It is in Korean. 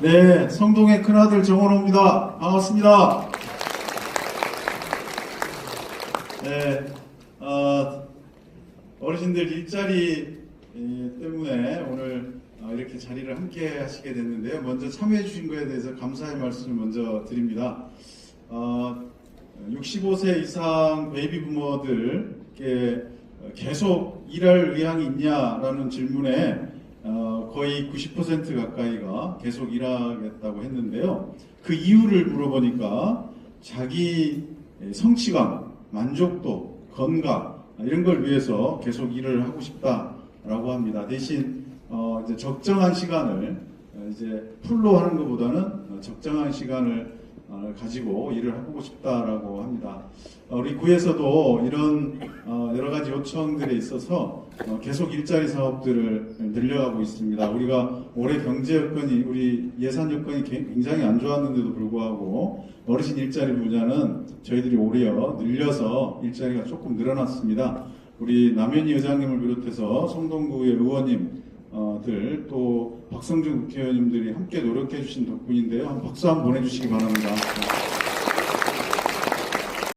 네, 성동의 큰아들 정원호입니다. 반갑습니다. 네, 어, 어르신들 일자리 에, 때문에 오늘 어, 이렇게 자리를 함께 하시게 됐는데요. 먼저 참여해 주신 것에 대해서 감사의 말씀을 먼저 드립니다. 어, 65세 이상 베이비 부모들께 계속 일할 의향이 있냐라는 질문에 어, 거의 90% 가까이가 계속 일하겠다고 했는데요. 그 이유를 물어보니까 자기 성취감, 만족도, 건강 이런 걸 위해서 계속 일을 하고 싶다라고 합니다. 대신 어, 이제 적정한 시간을 어, 이제 풀로 하는 것보다는 어, 적정한 시간을 어, 가지고 일을 해보고 싶다라고 합니다. 어, 우리 구에서도 이런 어, 여러 가지 요청들에 있어서 어, 계속 일자리 사업들을 늘려가고 있습니다. 우리가 올해 경제 여건이 우리 예산 여건이 개- 굉장히 안 좋았는데도 불구하고 어르신 일자리 분야는 저희들이 오히려 늘려서 일자리가 조금 늘어났습니다. 우리 남현희 의장님을 비롯해서 성동구의 의원님 어, 들, 또 박성준 국회의원님들이 함께 노력해 주신 덕분인데요. 한 박수 한번 보내주시기 바랍니다.